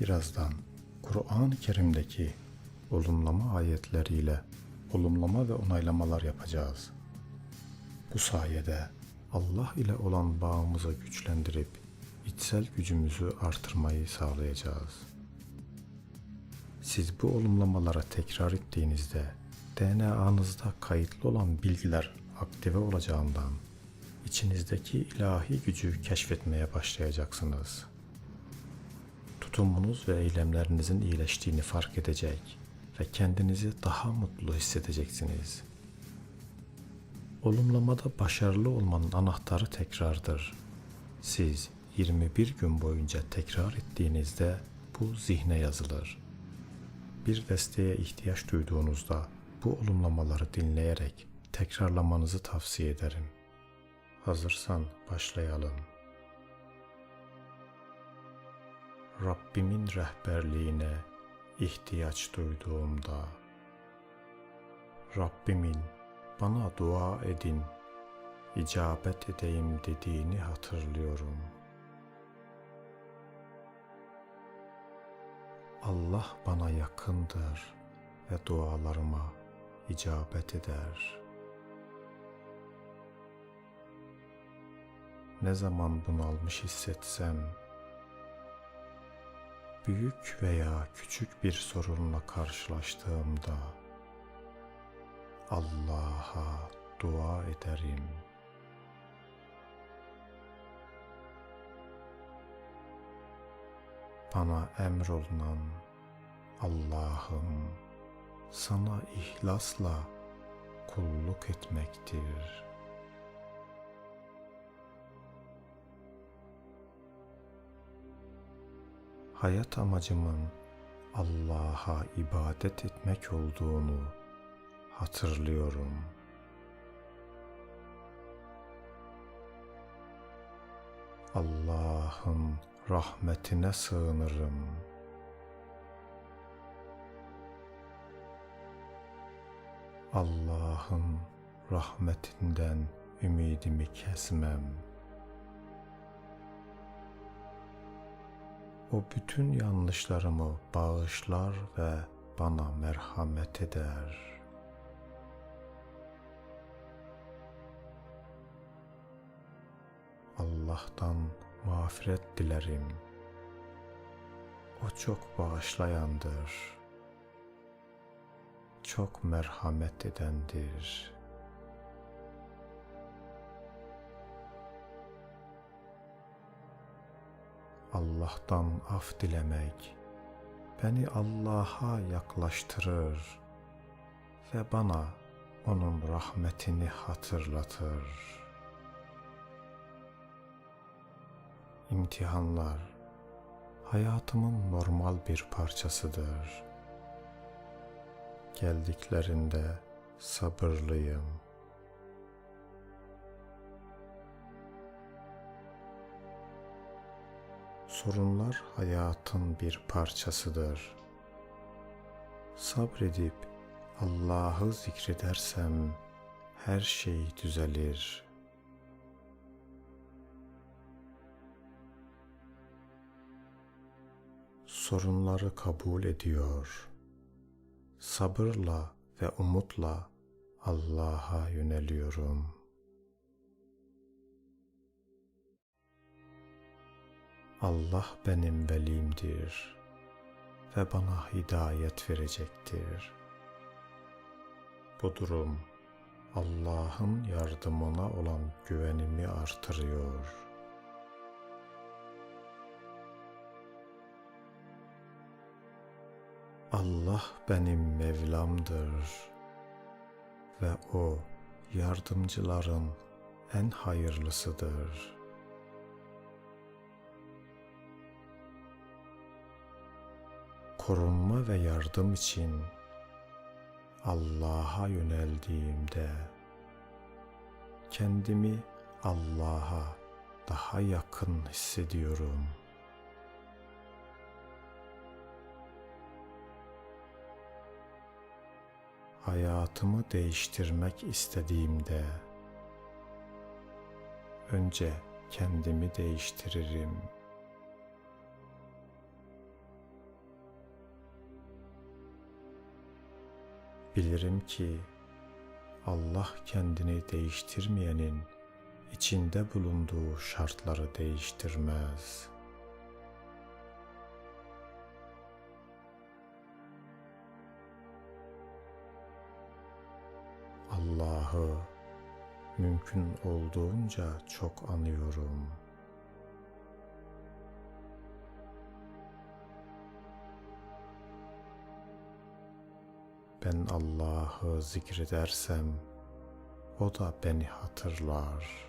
Birazdan Kur'an-ı Kerim'deki olumlama ayetleriyle olumlama ve onaylamalar yapacağız. Bu sayede Allah ile olan bağımızı güçlendirip içsel gücümüzü artırmayı sağlayacağız. Siz bu olumlamalara tekrar ettiğinizde DNA'nızda kayıtlı olan bilgiler aktive olacağından içinizdeki ilahi gücü keşfetmeye başlayacaksınız. Tutumunuz ve eylemlerinizin iyileştiğini fark edecek ve kendinizi daha mutlu hissedeceksiniz. Olumlamada başarılı olmanın anahtarı tekrardır. Siz 21 gün boyunca tekrar ettiğinizde bu zihne yazılır. Bir desteğe ihtiyaç duyduğunuzda bu olumlamaları dinleyerek tekrarlamanızı tavsiye ederim. Hazırsan başlayalım. Rabbimin rehberliğine ihtiyaç duyduğumda Rabbimin bana dua edin, icabet edeyim dediğini hatırlıyorum. Allah bana yakındır ve dualarıma icabet eder. Ne zaman bunalmış hissetsem, büyük veya küçük bir sorunla karşılaştığımda Allah'a dua ederim. Bana emrolunan Allah'ım sana ihlasla kulluk etmektir. Hayat amacımın Allah'a ibadet etmek olduğunu hatırlıyorum. Allah'ın rahmetine sığınırım. Allah'ın rahmetinden ümidimi kesmem. O bütün yanlışlarımı bağışlar ve bana merhamet eder. Allah'tan mağfiret dilerim. O çok bağışlayandır. Çok merhamet edendir. Allah'tan af dilemek beni Allah'a yaklaştırır ve bana onun rahmetini hatırlatır. İmtihanlar hayatımın normal bir parçasıdır. Geldiklerinde sabırlıyım. Sorunlar hayatın bir parçasıdır. Sabredip Allah'ı zikredersem her şey düzelir. Sorunları kabul ediyor. Sabırla ve umutla Allah'a yöneliyorum.'' Allah benim velimdir ve bana hidayet verecektir. Bu durum Allah'ın yardımına olan güvenimi artırıyor. Allah benim Mevlamdır ve O yardımcıların en hayırlısıdır.'' Korunma ve yardım için Allah'a yöneldiğimde kendimi Allah'a daha yakın hissediyorum. Hayatımı değiştirmek istediğimde önce kendimi değiştiririm.'' Bilirim ki Allah kendini değiştirmeyenin içinde bulunduğu şartları değiştirmez. Allah'ı mümkün olduğunca çok anıyorum. Ben Allah'ı zikredersem o da beni hatırlar.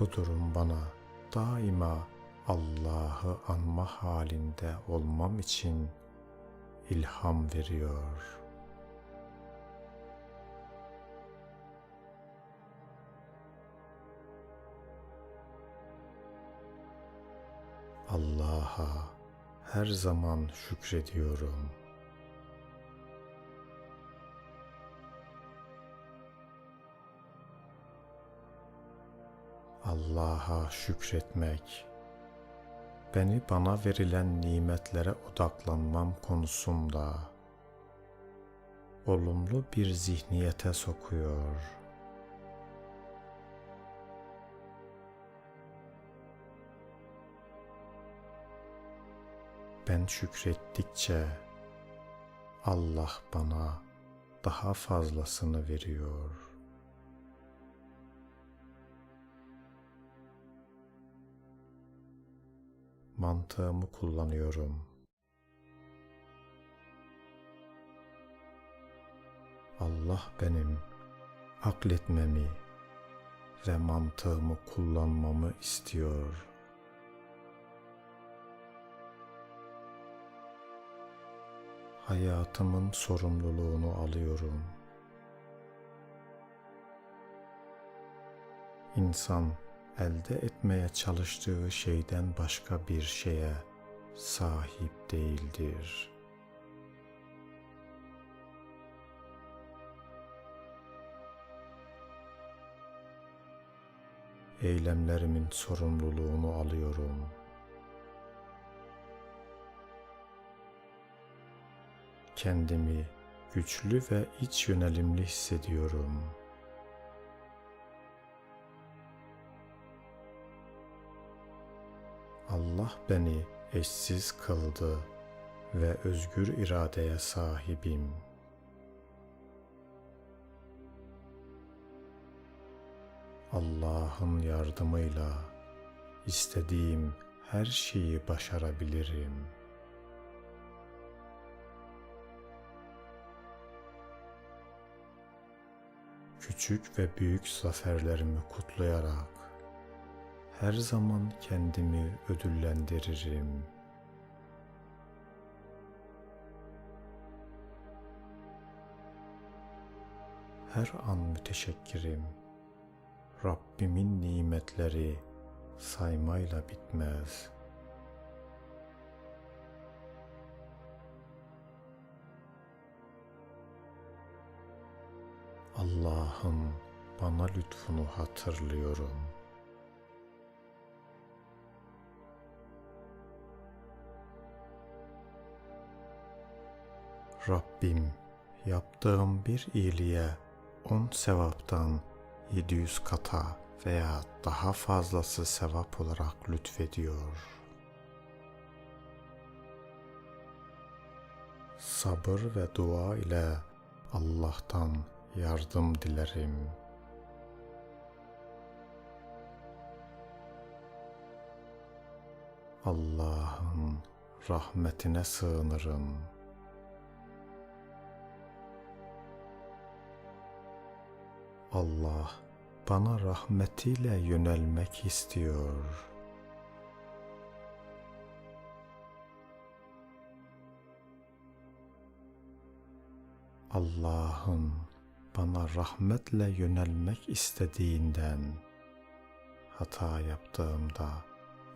Bu durum bana daima Allah'ı anma halinde olmam için ilham veriyor. Allah'a her zaman şükrediyorum. Allah'a şükretmek beni bana verilen nimetlere odaklanmam konusunda olumlu bir zihniyete sokuyor. Ben şükrettikçe Allah bana daha fazlasını veriyor. Mantığımı kullanıyorum. Allah benim akletmemi ve mantığımı kullanmamı istiyor.'' Hayatımın sorumluluğunu alıyorum. İnsan elde etmeye çalıştığı şeyden başka bir şeye sahip değildir. Eylemlerimin sorumluluğunu alıyorum.'' Kendimi güçlü ve iç yönelimli hissediyorum. Allah beni eşsiz kıldı ve özgür iradeye sahibim. Allah'ın yardımıyla istediğim her şeyi başarabilirim.'' Küçük ve büyük zaferlerimi kutlayarak her zaman kendimi ödüllendiririm. Her an müteşekkirim. Rabbimin nimetleri saymayla bitmez.'' Allah'ım bana lütfunu hatırlıyorum. Rabbim yaptığım bir iyiliğe on sevaptan 700 kata veya daha fazlası sevap olarak lütfediyor. Sabır ve dua ile Allah'tan yardım dilerim. Allah'ın rahmetine sığınırım. Allah bana rahmetiyle yönelmek istiyor.'' Allah'ın bana rahmetle yönelmek istediğinden hata yaptığımda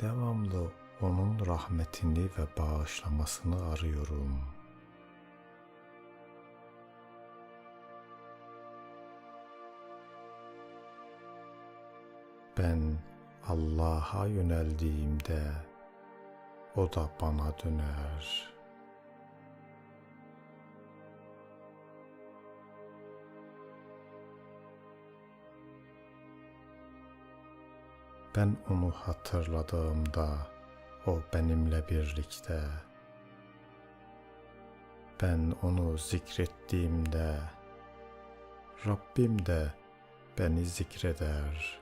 devamlı onun rahmetini ve bağışlamasını arıyorum. Ben Allah'a yöneldiğimde o da bana döner. Ben onu hatırladığımda o benimle birlikte. Ben onu zikrettiğimde Rabbim de beni zikreder.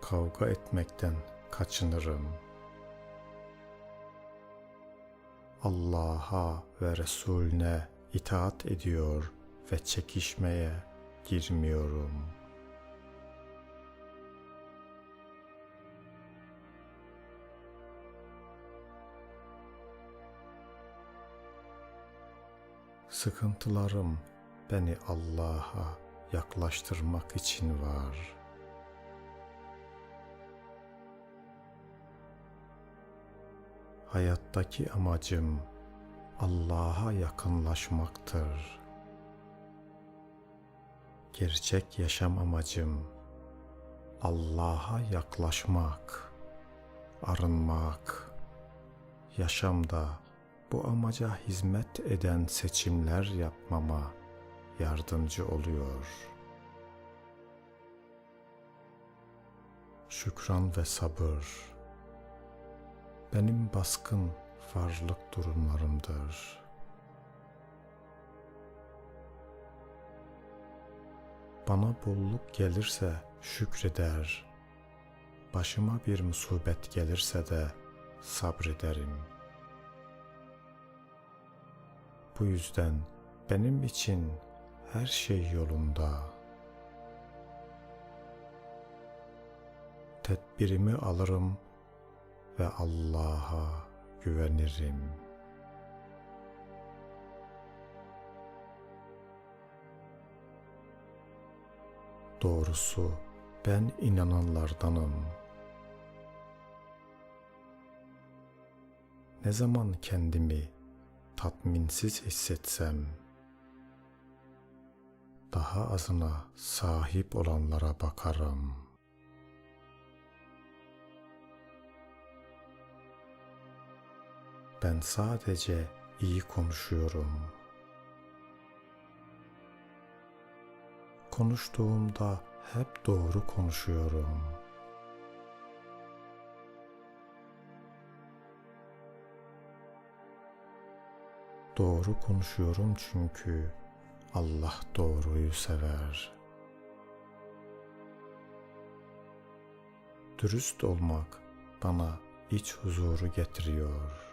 Kavga etmekten kaçınırım. Allah'a ve Resulüne itaat ediyor ve çekişmeye girmiyorum. Sıkıntılarım beni Allah'a yaklaştırmak için var. Hayattaki amacım Allah'a yakınlaşmaktır. Gerçek yaşam amacım Allah'a yaklaşmak, arınmak, yaşamda bu amaca hizmet eden seçimler yapmama yardımcı oluyor. Şükran ve sabır benim baskın varlık durumlarımdır. Bana bolluk gelirse şükreder, başıma bir musibet gelirse de sabrederim. Bu yüzden benim için her şey yolunda. Tedbirimi alırım ve Allah'a güvenirim. Doğrusu ben inananlardanım. Ne zaman kendimi tatminsiz hissetsem daha azına sahip olanlara bakarım.'' Ben sadece iyi konuşuyorum. Konuştuğumda hep doğru konuşuyorum. Doğru konuşuyorum çünkü Allah doğruyu sever. Dürüst olmak bana iç huzuru getiriyor.''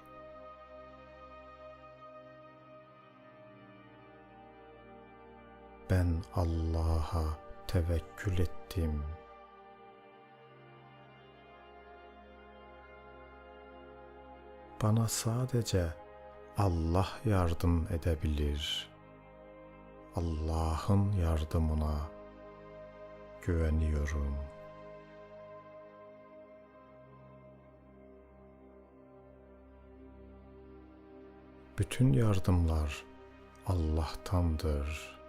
Ben Allah'a tevekkül ettim. Bana sadece Allah yardım edebilir. Allah'ın yardımına güveniyorum. Bütün yardımlar Allah'tandır.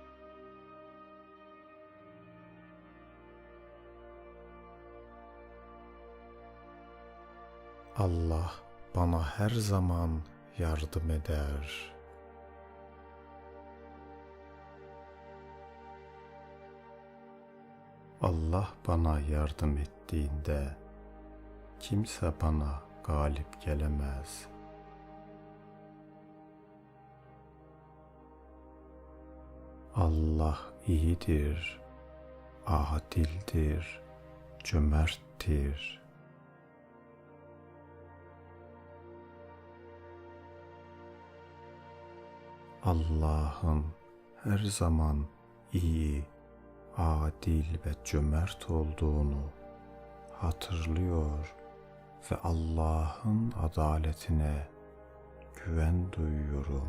Allah bana her zaman yardım eder. Allah bana yardım ettiğinde kimse bana galip gelemez. Allah iyidir, adildir, cömerttir.'' Allah'ın her zaman iyi, adil ve cömert olduğunu hatırlıyor ve Allah'ın adaletine güven duyuyorum.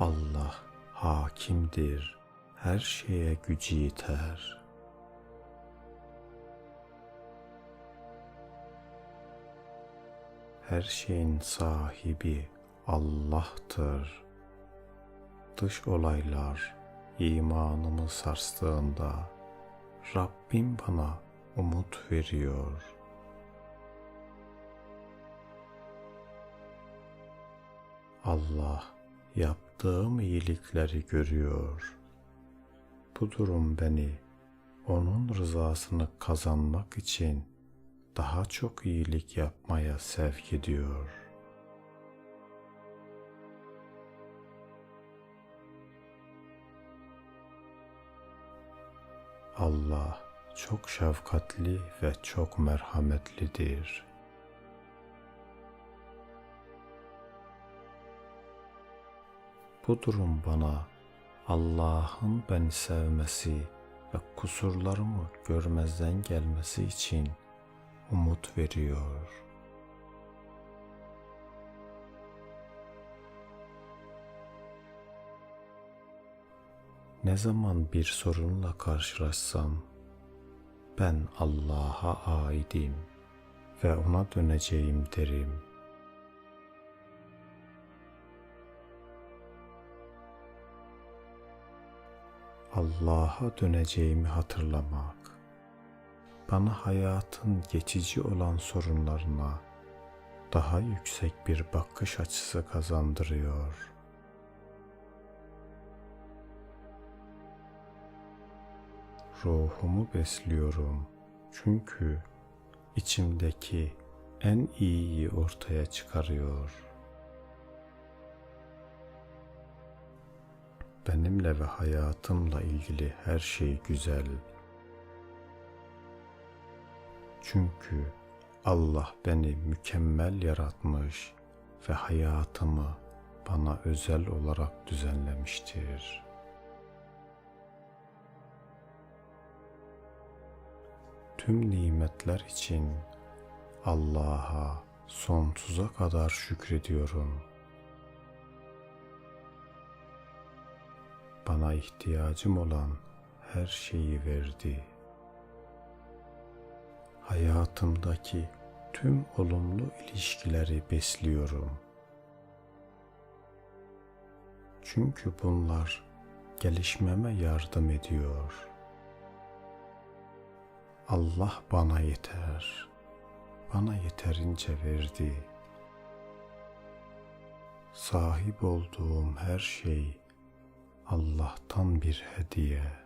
Allah hakimdir, her şeye gücü yeter.'' Her şeyin sahibi Allah'tır. Dış olaylar imanımı sarstığında Rabbim bana umut veriyor. Allah yaptığım iyilikleri görüyor. Bu durum beni onun rızasını kazanmak için daha çok iyilik yapmaya sevk ediyor. Allah çok şefkatli ve çok merhametlidir. Bu durum bana Allah'ın beni sevmesi ve kusurlarımı görmezden gelmesi için umut veriyor. Ne zaman bir sorunla karşılaşsam ben Allah'a aidim ve ona döneceğim derim. Allah'a döneceğimi hatırlamak bana hayatın geçici olan sorunlarına daha yüksek bir bakış açısı kazandırıyor. Ruhumu besliyorum çünkü içimdeki en iyiyi ortaya çıkarıyor. Benimle ve hayatımla ilgili her şey güzel. Çünkü Allah beni mükemmel yaratmış ve hayatımı bana özel olarak düzenlemiştir. Tüm nimetler için Allah'a sonsuza kadar şükrediyorum. Bana ihtiyacım olan her şeyi verdi. Hayatımdaki tüm olumlu ilişkileri besliyorum. Çünkü bunlar gelişmeme yardım ediyor. Allah bana yeter. Bana yeterince verdi. Sahip olduğum her şey Allah'tan bir hediye.